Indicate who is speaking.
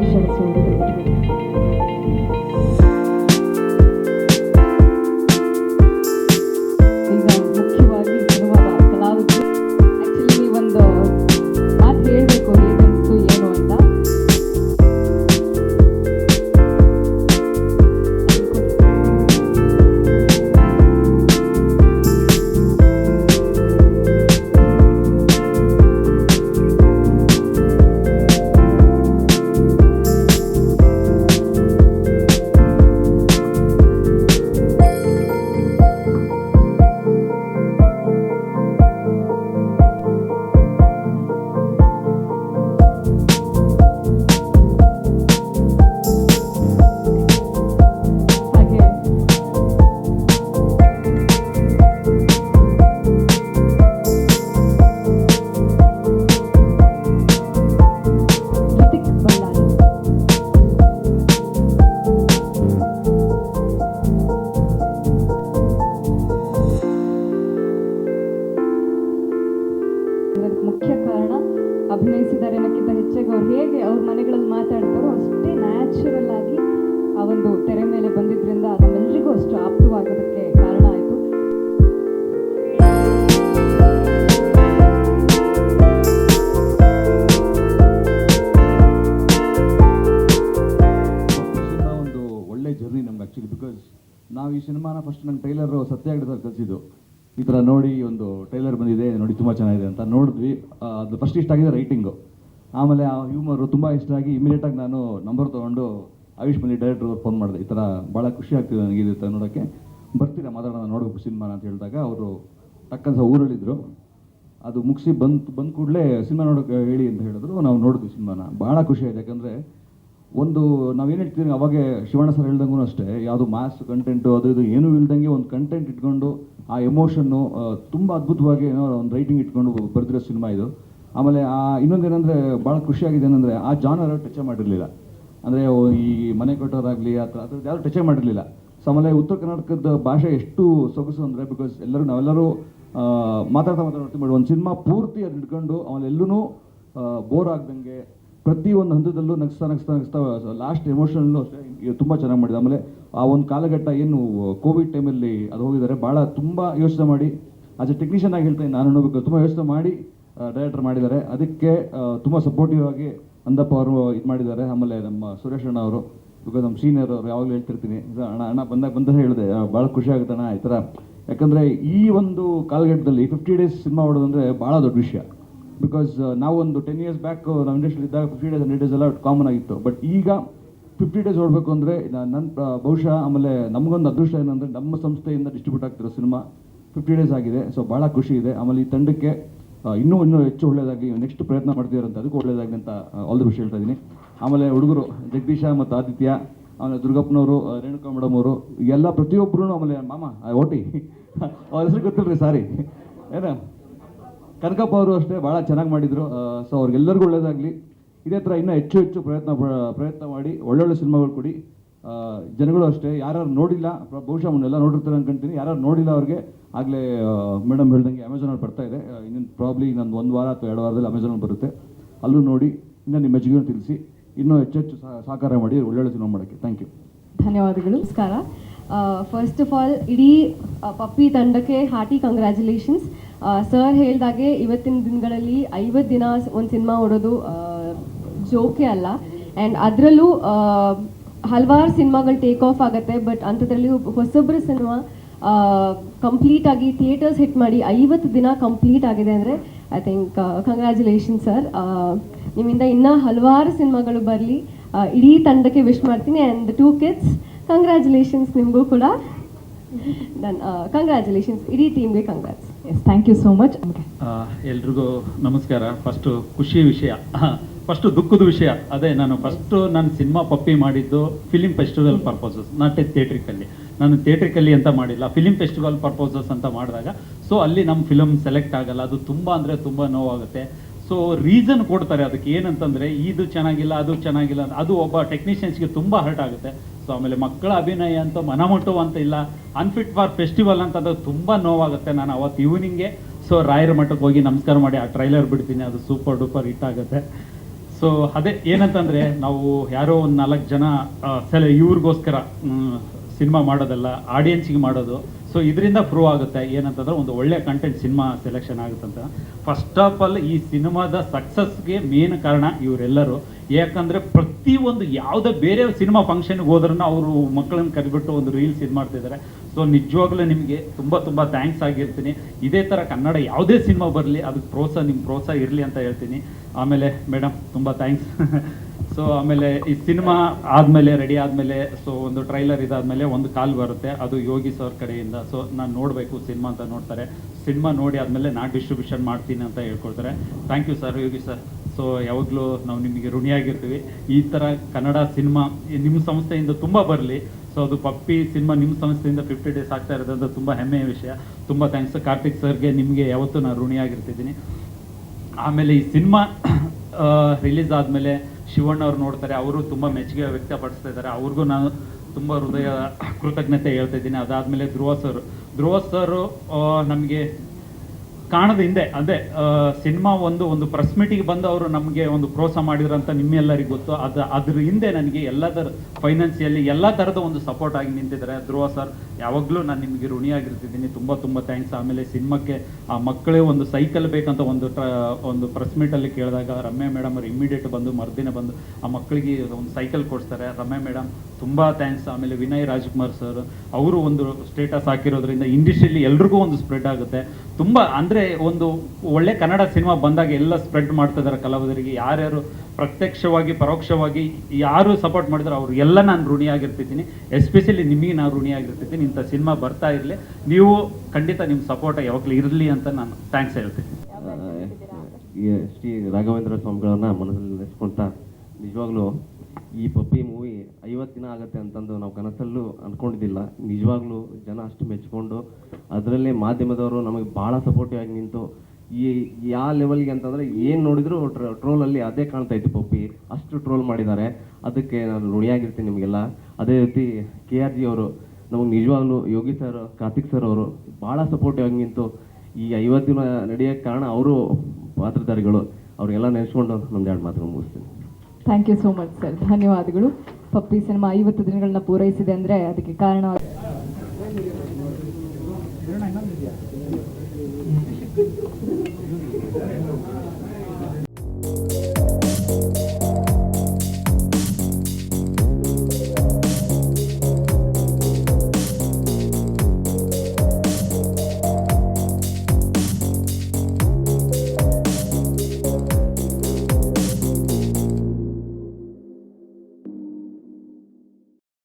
Speaker 1: emotions in the ಅಭಿನಯಿಸಿದ್ದಾರೆ ಅನ್ನೋಕ್ಕಿಂತ ಹೆಚ್ಚಾಗಿ ಅವ್ರು ಹೇಗೆ ಅವ್ರ ಮನೆಗಳಲ್ಲಿ ಮಾತಾಡ್ತಾರೋ ಅಷ್ಟೇ ನ್ಯಾಚುರಲ್ ಆಗಿ ಆ ಒಂದು ತೆರೆ ಮೇಲೆ ಬಂದಿದ್ದರಿಂದ ಅದನ್ನೆಲ್ಲರಿಗೂ ಅಷ್ಟು ಆಪ್ತವಾಗೋದಕ್ಕೆ ಕಾರಣ ಆಯಿತು.
Speaker 2: ಒಂದು ಒಳ್ಳೆ ಜರ್ನಿ ನಮ್ಗೆ ಆ್ಯಕ್ಚುಲಿ ಬಿಕಾಸ್ ನಾವು ಈ ಸಿನಿಮಾನ ಫಸ್ಟ್ ನಂಗೆ ಟ್ರೈಲರ್ ಸತ್ಯಾಗ್ರಹ ಸರ್ ಕಲಿಸಿದ್ದು ಈ ಥರ ನೋಡಿ ಒಂದು ಟೈಲರ್ ಬಂದಿದೆ, ನೋಡಿ ತುಂಬ ಚೆನ್ನಾಗಿದೆ ಅಂತ ನೋಡಿದ್ವಿ. ಅದು ಫಸ್ಟ್ ಇಷ್ಟ ಆಗಿದೆ ರೈಟಿಂಗು ಆಮೇಲೆ ಆ ಹ್ಯೂಮರು ತುಂಬ ಇಷ್ಟ ಆಗಿ ಇಮಿಡಿಯೇಟಾಗಿ ನಾನು ನಂಬರ್ ತೊಗೊಂಡು ಆಯುಷ್ ಮಲ್ಲಿ ಡೈರೆಕ್ಟರ್ ಫೋನ್ ಮಾಡಿದೆ. ಈ ಥರ ಭಾಳ ಖುಷಿ ಆಗ್ತಿದೆ ನನಗೆ ಇದು ನೋಡೋಕ್ಕೆ ಬರ್ತೀರಾ, ಮಾತಾಡೋಣ, ನೋಡಬೇಕು ಸಿನಿಮಾ ಅಂತ ಹೇಳಿದಾಗ ಅವರು ಟಕ್ಕನ್ಸ ಊರಲ್ಲಿದ್ದರು ಅದು ಮುಗಿಸಿ ಬಂದು, ಬಂದ ಕೂಡಲೇ ಸಿನಿಮಾ ನೋಡೋಕೆ ಹೇಳಿ ಅಂತ ಹೇಳಿದ್ರು. ನಾವು ನೋಡಿದ್ವಿ ಸಿನಿಮಾನ ಭಾಳ ಖುಷಿ ಆಯ್ತು. ಯಾಕಂದರೆ ಒಂದು ನಾವೇನು ಹೇಳ್ತೀವಿ ಅವಾಗೆ ಶಿವಣ್ಣ ಸರ್ ಹೇಳ್ದಂಗೂ ಅಷ್ಟೇ, ಯಾವುದು ಮಾಸ್ ಕಂಟೆಂಟು ಅದು ಇದು ಏನೂ ಇಲ್ದಂಗೆ ಒಂದು ಕಂಟೆಂಟ್ ಇಟ್ಕೊಂಡು, ಆ ಎಮೋಷನ್ನು ತುಂಬ ಅದ್ಭುತವಾಗಿ ಏನೋ ಒಂದು ರೈಟಿಂಗ್ ಇಟ್ಕೊಂಡು ಬರೆದಿರೋ ಸಿನಿಮಾ ಇದು. ಆಮೇಲೆ ಆ, ಇನ್ನೊಂದೇನೆಂದರೆ ಭಾಳ ಖುಷಿಯಾಗಿದೆ ಏನಂದರೆ, ಆ ಜಾನರ್ ಟಚ್ ಮಾಡಿರಲಿಲ್ಲ. ಅಂದರೆ ಈ ಮನೆ ಕಟ್ಟೋರಾಗಲಿ ಆ ಥರ ಅದ್ರದ್ದು ಯಾರು ಟಚೇ ಮಾಡಿರಲಿಲ್ಲ. ಸೊ ಆಮೇಲೆ ಉತ್ತರ ಕರ್ನಾಟಕದ ಭಾಷೆ ಎಷ್ಟು ಸೊಗಸು ಅಂದರೆ ಬಿಕಾಸ್ ಎಲ್ಲರೂ, ನಾವೆಲ್ಲರೂ ಮಾತಾಡ್ತಾ ಮಾತಾಡ್ತೀವಿ ಒಂದು ಸಿನಿಮಾ ಪೂರ್ತಿ ಅದು ಹಿಡ್ಕೊಂಡು, ಆಮೇಲೆ ಎಲ್ಲೂ ಬೋರ್ ಆಗ್ದಂಗೆ ಪ್ರತಿ ಒಂದು ಹಂತದಲ್ಲೂ ನಗಿಸ್ತಾ ನಗಿಸ್ತಾ ನಗಿಸ್ತಾ ಲಾಸ್ಟ್ ಎಮೋಷನಲ್ಲೂ ಅಷ್ಟೇ ತುಂಬ ಚೆನ್ನಾಗಿ ಮಾಡಿದೆ. ಆಮೇಲೆ ಆ ಒಂದು ಕಾಲಘಟ್ಟ ಏನು ಕೋವಿಡ್ ಟೈಮಲ್ಲಿ ಅದು ಹೋಗಿದ್ದಾರೆ ಭಾಳ ತುಂಬ ಯೋಚನೆ ಮಾಡಿ ಎ ಟೆಕ್ನಿಷಿಯನ್ ಆಗಿ ಹೇಳ್ತೀನಿ, ನಾನು ನೋಡಬೇಕು ತುಂಬ ಯೋಚನೆ ಮಾಡಿ ಡೈರೆಕ್ಟರ್ ಮಾಡಿದ್ದಾರೆ. ಅದಕ್ಕೆ ತುಂಬ ಸಪೋರ್ಟಿವ್ ಆಗಿ ಅಂದಪ್ಪ ಅವರು ಇದು ಮಾಡಿದ್ದಾರೆ. ಆಮೇಲೆ ನಮ್ಮ ಸುರೇಶ್ ಅಣ್ಣ ಅವರು ಬಿಕಾಸ್ ನಮ್ಮ ಸೀನಿಯರ್ ಅವರು ಯಾವಾಗಲೂ ಹೇಳ್ತಿರ್ತೀನಿ, ಅಣ್ಣ ಅಣ್ಣ ಬಂದಾಗ ಬಂದಾಗ ಹೇಳಿದೆ ಭಾಳ ಖುಷಿ ಆಗುತ್ತೆ ಅಣ್ಣ, ಈ ಥರ. ಯಾಕಂದರೆ ಈ ಒಂದು ಕಾಲಘಟ್ಟದಲ್ಲಿ ಫಿಫ್ಟಿ ಡೇಸ್ ಸಿನಿಮಾ ಮಾಡೋದಂದರೆ ಭಾಳ ದೊಡ್ಡ ವಿಷಯ. ಬಿಕಾಸ್ ನಾವೊಂದು ಟೆನ್ ಇಯರ್ಸ್ ಬ್ಯಾಕ್ ನಾವು ಇಂಡಸ್ಟ್ರಿ ಇದ್ದಾಗ ಫಿಫ್ಟಿ ಡೇಸ್ ಹಂಡ್ರೆಡ್ ಡೇಸ್ ಎಲ್ಲ ಕಾಮನ್ ಆಗಿತ್ತು. ಬಟ್ ಈಗ ಫಿಫ್ಟಿ ಡೇಸ್ ನೋಡಬೇಕು ಅಂದರೆ ನನ್ನ ಬಹುಶಃ ಆಮೇಲೆ ನಮಗೊಂದು ಅದೃಷ್ಟ ಏನಂದರೆ ನಮ್ಮ ಸಂಸ್ಥೆಯಿಂದ ಡಿಸ್ಟ್ರಿಬ್ಯೂಟ್ ಆಗ್ತಿರೋ ಸಿನಿಮಾ ಫಿಫ್ಟಿ ಡೇಸ್ ಆಗಿದೆ. ಸೊ ಭಾಳ ಖುಷಿ ಇದೆ. ಆಮೇಲೆ ಈ ತಂಡಕ್ಕೆ ಇನ್ನೂ ಇನ್ನೂ ಹೆಚ್ಚು ಒಳ್ಳೆಯದಾಗಿ ನೆಕ್ಸ್ಟ್ ಪ್ರಯತ್ನ ಮಾಡ್ತಿದ್ದಾರೆ ಅಂತ ಅದಕ್ಕೂ ಒಳ್ಳೆಯದಾಗಿ ಅಂತ ಆಲ್ ದಿ ಖುಷಿ ಹೇಳ್ತಾ ಇದ್ದೀನಿ. ಆಮೇಲೆ ಹುಡುಗರು ಜಗದೀಶ ಮತ್ತು ಆದಿತ್ಯ, ಆಮೇಲೆ ದುರ್ಗಪ್ಪನವರು ರೇಣುಕಾ ಮೇಡಮ್ ಅವರು, ಎಲ್ಲ ಪ್ರತಿಯೊಬ್ಬರೂ ಆಮೇಲೆ, ಮಾಮ ಓಟಿ. ಅವ್ರ ಹೆಸರು ಗೊತ್ತಿಲ್ಲ ರೀ ಸಾರಿ ಏನ? ಕನಕಪ್ಪ ಅವರು ಅಷ್ಟೇ ಭಾಳ ಚೆನ್ನಾಗಿ ಮಾಡಿದರು. ಸೊ ಅವ್ರಿಗೆಲ್ಲರಿಗೂ ಒಳ್ಳೇದಾಗಲಿ. ಇದೇ ಥರ ಇನ್ನೂ ಹೆಚ್ಚು ಹೆಚ್ಚು ಪ್ರಯತ್ನ ಪ್ರಯತ್ನ ಮಾಡಿ ಒಳ್ಳೊಳ್ಳೆ ಸಿನಿಮಾಗಳು ಕೊಡಿ. ಜನಗಳು ಅಷ್ಟೇ ಯಾರು ನೋಡಿಲ್ಲ ಬಹುಶಃ ಅವನ್ನೆಲ್ಲ ನೋಡಿರ್ತಾರೆ ಅನ್ಕೊಂತೀನಿ. ಯಾರು ನೋಡಿಲ್ಲ ಅವ್ರಿಗೆ ಆಗಲೇ ಮೇಡಮ್ ಹೇಳ್ದಂಗೆ ಅಮೆಝಾನಲ್ಲಿ ಬರ್ತಾ ಇದೆ. ಇನ್ನೊಂದು ಪ್ರಾಬ್ಲಿ ಇನ್ನೊಂದು ಒಂದು ವಾರ ಅಥವಾ ಎರಡು ವಾರದಲ್ಲಿ ಅಮೆಝಾನಲ್ಲಿ ಬರುತ್ತೆ. ಅಲ್ಲೂ ನೋಡಿ, ಇನ್ನೂ ನಿಮ್ಮ ಮೆಚ್ಚುಗೆಯನ್ನು ತಿಳಿಸಿ. ಇನ್ನೂ ಹೆಚ್ಚೆಚ್ಚು ಸಹ- ಸಹಕಾರ ಮಾಡಿ ಒಳ್ಳೊಳ್ಳೆ ಸಿನಿಮಾ ಮಾಡೋಕ್ಕೆ. ಥ್ಯಾಂಕ್ ಯು
Speaker 1: ಧನ್ಯವಾದಗಳು. ನಮಸ್ಕಾರ. ಫಸ್ಟ್ ಆಫ್ ಆಲ್ ಇಡೀ ಪಪ್ಪಿ ತಂಡಕ್ಕೆ ಹಾರ್ಟಿ ಕಂಗ್ರ್ಯಾಚುಲೇಷನ್ಸ್ ಸರ್ ಹೇಳಿದಾಗೆ ಇವತ್ತಿನ ದಿನಗಳಲ್ಲಿ ಐವತ್ತು ದಿನ ಒಂದು ಸಿನಿಮಾ ಓಡೋದು ಜೋಕೆ ಅಲ್ಲ. ಆ್ಯಂಡ್ ಅದರಲ್ಲೂ ಹಲವಾರು ಸಿನಿಮಾಗಳು ಟೇಕ್ ಆಫ್ ಆಗುತ್ತೆ ಬಟ್ ಅಂಥದ್ರಲ್ಲಿ ಹೊಸೊಬ್ಬರ ಸಿನಿಮಾ ಕಂಪ್ಲೀಟ್ ಆಗಿ ಥಿಯೇಟರ್ಸ್ ಹಿಟ್ ಮಾಡಿ ಐವತ್ತು ದಿನ ಕಂಪ್ಲೀಟ್ ಆಗಿದೆ ಅಂದರೆ ಐ ಥಿಂಕ್ ಕಂಗ್ರ್ಯಾಚುಲೇಷನ್ ಸರ್ ನಿಮ್ಮಿಂದ ಇನ್ನೂ ಹಲವಾರು ಸಿನಿಮಾಗಳು ಬರಲಿ. ಇಡೀ ತಂಡಕ್ಕೆ ವಿಶ್ ಮಾಡ್ತೀನಿ. ಆ್ಯಂಡ್ ಟೂ ಕಿಡ್ಸ್ ಕಂಗ್ರ್ಯಾಚುಲೇಷನ್ಸ್ ನಿಮಗೂ ಕೂಡ. ಡನ್ ಕಂಗ್ರ್ಯಾಚುಲೇಷನ್ಸ್ ಇಡೀ ಟೀಮ್ಗೆ congrats
Speaker 3: yes thank you so much
Speaker 4: ಎಲ್ರಿಗೂ ನಮಸ್ಕಾರ. ಫಸ್ಟು ಖುಷಿ ವಿಷಯ. ಫಸ್ಟು ದುಃಖದ ವಿಷಯ. ಅದೇ ನಾನು ಫಸ್ಟು ನಾನು ಸಿನಿಮಾ ಪಪ್ಪಿ ಮಾಡಿದ್ದು film festival purposes not a theatrically ನಾನು ಥಿಯೇಟ್ರಿಕಲ್ಲಿ ಅಂತ ಮಾಡಿಲ್ಲ ಫಿಲಿಮ್ ಫೆಸ್ಟಿವಲ್ ಪರ್ಪಸಸ್ ಅಂತ ಮಾಡಿದಾಗ. ಸೊ ಅಲ್ಲಿ ನಮ್ಮ ಫಿಲಮ್ ಸೆಲೆಕ್ಟ್ ಆಗಲ್ಲ. ಅದು ತುಂಬ ಅಂದರೆ ತುಂಬ ನೋವಾಗುತ್ತೆ. ಸೊ ರೀಸನ್ ಕೊಡ್ತಾರೆ ಅದಕ್ಕೆ ಏನಂತಂದರೆ ಇದು ಚೆನ್ನಾಗಿಲ್ಲ ಅದು ಚೆನ್ನಾಗಿಲ್ಲ ಅದು ಒಬ್ಬ ಟೆಕ್ನಿಷಿಯನ್ಸ್ಗೆ ತುಂಬ ಹರ್ಟ್ ಆಗುತ್ತೆ. ಸೊ ಆಮೇಲೆ ಮಕ್ಕಳ ಅಭಿನಯ ಅಂತ ಮನಮುಟ್ಟುವ ಅಂತ ಇಲ್ಲ. ಅನ್ಫಿಟ್ ಫಾರ್ ಫೆಸ್ಟಿವಲ್ ಅಂತ ಅದು ತುಂಬ ನೋವಾಗುತ್ತೆ ನಾನು ಅವತ್ತು ಈವ್ನಿಂಗೆ ಸೊ ರಾಯರ ಮಠಕ್ಕೆ ಹೋಗಿ ನಮಸ್ಕಾರ ಮಾಡಿ ಆ ಟ್ರೈಲರ್ ಬಿಡ್ತೀನಿ. ಅದು ಸೂಪರ್ ಡೂಪರ್ ಹಿಟ್ ಆಗುತ್ತೆ. ಸೊ ಅದೇ ಏನಂತಂದರೆ ನಾವು ಯಾರೋ ಒಂದು ನಾಲ್ಕು ಜನ ಸೆಲೆ ಇವ್ರಿಗೋಸ್ಕರ ಸಿನಿಮಾ ಮಾಡೋದಲ್ಲ ಆಡಿಯನ್ಸಿಗೆ ಮಾಡೋದು. ಸೊ ಇದರಿಂದ ಪ್ರೂವ್ ಆಗುತ್ತೆ. ಏನಂತಂದ್ರೆ ಒಂದು ಒಳ್ಳೆ ಕಂಟೆಂಟ್ ಸಿನಿಮಾ ಸೆಲೆಕ್ಷನ್ ಆಗುತ್ತಂತ. ಫಸ್ಟ್ ಆಫ್ ಆಲ್ ಈ ಸಿನಿಮಾದ ಸಕ್ಸಸ್ಗೆ ಮೇನ್ ಕಾರಣ ಇವರೆಲ್ಲರೂ. ಯಾಕಂದ್ರೆ ಪ್ರತಿಯೊಂದು ಯಾವುದೇ ಬೇರೆ ಸಿನಿಮಾ ಫಂಕ್ಷನ್ಗೆ ಹೋದ್ರೂ ಅವರು ಮಕ್ಕಳನ್ನ ಕರೆಬಿಟ್ಟು ಒಂದು ರೀಲ್ಸ್ ಇದು ಮಾಡ್ತಿದ್ದಾರೆ ಸೊ ನಿಜವಾಗ್ಲೂ ನಿಮಗೆ ತುಂಬ ತುಂಬ ಥ್ಯಾಂಕ್ಸ್ ಆಗಿರ್ತೀನಿ. ಇದೇ ಥರ ಕನ್ನಡ ಯಾವುದೇ ಸಿನಿಮಾ ಬರಲಿ, ಅದಕ್ಕೆ ಪ್ರೋತ್ಸಾಹ ನಿಮ್ಮ ಪ್ರೋತ್ಸಾಹ ಇರಲಿ ಅಂತ ಹೇಳ್ತೀನಿ. ಆಮೇಲೆ ಮೇಡಮ್ ತುಂಬ ಥ್ಯಾಂಕ್ಸ್ ಸೊ ಆಮೇಲೆ ಈ ಸಿನಿಮಾ ಆದಮೇಲೆ ರೆಡಿ ಆದಮೇಲೆ ಸೊ ಒಂದು ಟ್ರೈಲರ್ ಇದಾದಮೇಲೆ ಒಂದು ಕಾಲ್ ಬರುತ್ತೆ. ಅದು ಯೋಗಿ ಸರ್ ಕಡೆಯಿಂದ. ಸೊ ನಾನು ನೋಡಬೇಕು ಸಿನಿಮಾ ಅಂತ ನೋಡ್ತಾರೆ. ಸಿನಿಮಾ ನೋಡಿ ಆದಮೇಲೆ ನಾನು ಡಿಸ್ಟ್ರಿಬ್ಯೂಷನ್ ಮಾಡ್ತೀನಿ ಅಂತ ಹೇಳ್ಕೊಳ್ತಾರೆ thank you sir Yogi sir so ಯಾವಾಗಲೂ ನಾವು ನಿಮಗೆ ಋಣಿಯಾಗಿರ್ತೀವಿ. ಈ ಥರ ಕನ್ನಡ ಸಿನಿಮಾ ನಿಮ್ಮ ಸಂಸ್ಥೆಯಿಂದ ತುಂಬ ಬರಲಿ. ಸೊ ಅದು ಪಪ್ಪಿ ಸಿನಿಮಾ ನಿಮ್ಮ ಸಂಸ್ಥೆಯಿಂದ ಫಿಫ್ಟಿ ಡೇಸ್ ಆಗ್ತಾ ಇರೋದಂತ ತುಂಬ ಹೆಮ್ಮೆಯ ವಿಷಯ. ತುಂಬ ಥ್ಯಾಂಕ್ಸ್ ಕಾರ್ತಿಕ್ ಸರ್ಗೆ ನಿಮಗೆ ಯಾವತ್ತೂ ನಾನು ಋಣಿಯಾಗಿರ್ತಿದ್ದೀನಿ. ಆಮೇಲೆ ಈ ಸಿನಿಮಾ ರಿಲೀಸ್ ಆದಮೇಲೆ ಶಿವಣ್ಣ ಅವ್ರು ನೋಡ್ತಾರೆ, ಅವರು ತುಂಬ ಮೆಚ್ಚುಗೆ ವ್ಯಕ್ತಪಡಿಸ್ತಾ ಇದ್ದಾರೆ. ಅವ್ರಿಗೂ ನಾನು ತುಂಬ ಹೃದಯ ಕೃತಜ್ಞತೆ ಹೇಳ್ತಾ ಇದ್ದೀನಿ. ಅದಾದಮೇಲೆ ಧ್ರುವ ಸರ್. ಧ್ರುವ ಸರ್ ನಮಗೆ ಕಾಣದ ಹಿಂದೆ, ಅದೇ ಸಿನಿಮಾ ಒಂದು ಒಂದು ಪ್ರೆಸ್ ಮೀಟಿಗೆ ಬಂದು ಅವರು ನಮಗೆ ಒಂದು ಪ್ರೋತ್ಸಾಹ ಮಾಡಿದ್ರು ಅಂತ ನಿಮ್ಮೆಲ್ಲರಿಗೂ ಗೊತ್ತು. ಅದು, ಅದ್ರ ಹಿಂದೆ ನನಗೆ ಎಲ್ಲ ಥರ ಫೈನಾನ್ಸಿಯಲ್ಲಿ ಎಲ್ಲ ಥರದ ಒಂದು ಸಪೋರ್ಟ್ ಆಗಿ ನಿಂತಿದ್ದಾರೆ. ಧ್ರುವ ಸರ್ ಯಾವಾಗಲೂ ನಾನು ನಿಮಗೆ ಋಣಿಯಾಗಿರ್ತಿದ್ದೀನಿ. ತುಂಬ ತುಂಬ ಥ್ಯಾಂಕ್ಸ್ ಆಮೇಲೆ ಸಿನಿಮಾಕ್ಕೆ ಆ ಮಕ್ಕಳೇ ಒಂದು ಸೈಕಲ್ ಬೇಕಂತ ಒಂದು ಒಂದು ಪ್ರೆಸ್ ಮೀಟಲ್ಲಿ ಕೇಳಿದಾಗ, ರಮ್ಯಾ ಮೇಡಮ್ ಅವ್ರು ಇಮ್ಮಿಡಿಯೇಟ್ ಬಂದು, ಮರುದಿನ ಬಂದು ಆ ಮಕ್ಕಳಿಗೆ ಒಂದು ಸೈಕಲ್ ಕೊಡ್ತಾರೆ ರಮ್ಯಾ ಮೇಡಮ್ ತುಂಬ ಥ್ಯಾಂಕ್ಸ್ ಆಮೇಲೆ ವಿನಯ್ ರಾಜ್ಕುಮಾರ್ ಸರ್ ಅವರು ಒಂದು ಸ್ಟೇಟಸ್ ಹಾಕಿರೋದ್ರಿಂದ ಇಂಡಸ್ಟ್ರಿಯಲ್ಲಿ ಎಲ್ರಿಗೂ ಒಂದು ಸ್ಪ್ರೆಡ್ ಆಗುತ್ತೆ. ತುಂಬಾ, ಅಂದ್ರೆ ಒಂದು ಒಳ್ಳೆ ಕನ್ನಡ ಸಿನಿಮಾ ಬಂದಾಗ ಎಲ್ಲ ಸ್ಪ್ರೆಡ್ ಮಾಡ್ತಾ ಇದ್ದಾರೆ ಕಲಾವಿದರಿಗೆ. ಯಾರ್ಯಾರು ಪ್ರತ್ಯಕ್ಷವಾಗಿ, ಪರೋಕ್ಷವಾಗಿ ಯಾರು ಸಪೋರ್ಟ್ ಮಾಡಿದ್ರು ಅವ್ರು ಎಲ್ಲ ನಾನು ಋಣಿಯಾಗಿರ್ತಿದ್ದೀನಿ. ಎಸ್ಪೆಷಲಿ ನಿಮಗೆ ನಾನು ಋಣಿಯಾಗಿರ್ತಿದ್ದೀನಿ. ಇಂಥ ಸಿನಿಮಾ ಬರ್ತಾ ಇರಲಿ. ನೀವು ಖಂಡಿತ ನಿಮ್ಮ ಸಪೋರ್ಟ್ ಯಾವಾಗಲೂ ಇರಲಿ ಅಂತ ನಾನು ಥ್ಯಾಂಕ್ಸ್ ಹೇಳ್ತೀನಿ.
Speaker 3: ಶ್ರೀ ರಾಘವೇಂದ್ರ ಸ್ವಾಮಿಗಳನ್ನ ಮನಸ್ಸಲ್ಲಿ ನೆನೆಸ್ಕೊಂತ ನಿಜವಾಗ್ಲೂ ಈ ಪಪ್ಪಿ ಐವತ್ತು ದಿನ ಆಗುತ್ತೆ ಅಂತಂದು ನಾವು ಕನಸಲ್ಲೂ ಅಂದ್ಕೊಂಡಿದ್ದಿಲ್ಲ ನಿಜವಾಗ್ಲೂ ಜನ ಅಷ್ಟು ಮೆಚ್ಕೊಂಡು ಅದರಲ್ಲೇ ಮಾಧ್ಯಮದವರು ನಮಗೆ ಭಾಳ ಸಪೋರ್ಟಿವ್ ಆಗಿ ನಿಂತು ಈ ಯಾವ ಲೆವೆಲ್ಗೆ ಅಂತಂದರೆ ಏನು ನೋಡಿದ್ರು ಟ್ರೋಲಲ್ಲಿ ಅದೇ ಕಾಣ್ತಾ ಇತ್ತು ಪಪ್ಪಿ. ಅಷ್ಟು ಟ್ರೋಲ್ ಮಾಡಿದ್ದಾರೆ. ಅದಕ್ಕೆ ನಾನು ಋಣಿಯಾಗಿರ್ತೀನಿ ನಿಮಗೆಲ್ಲ. ಅದೇ ರೀತಿ ಕೆ ಆರ್ ಜಿ ಅವರು, ನಮಗೆ ನಿಜವಾಗ್ಲೂ ಯೋಗಿ ಸರ್ ಕಾರ್ತಿಕ್ ಸರ್ ಅವರು ಭಾಳ ಸಪೋರ್ಟಿವ್ ಆಗಿ ನಿಂತು ಈ ಐವತ್ತು ದಿನ ನಡೆಯೋಕ್ಕೆ ಕಾರಣ ಅವರು ಪಾತ್ರಧಾರಿಗಳು. ಅವರಿಗೆಲ್ಲ ನೆನೆಸ್ಕೊಂಡು ನಮ್ದು ಎರಡು ಮಾತುಗಳು ಮುಗಿಸ್ತೀನಿ.
Speaker 5: Thank you so much sir ಧನ್ಯವಾದಗಳು. ಪಪ್ಪಿ ಸಿನಿಮಾ ಐವತ್ತು ದಿನಗಳನ್ನ ಪೂರೈಸಿದೆ ಅಂದರೆ ಅದಕ್ಕೆ ಕಾರಣ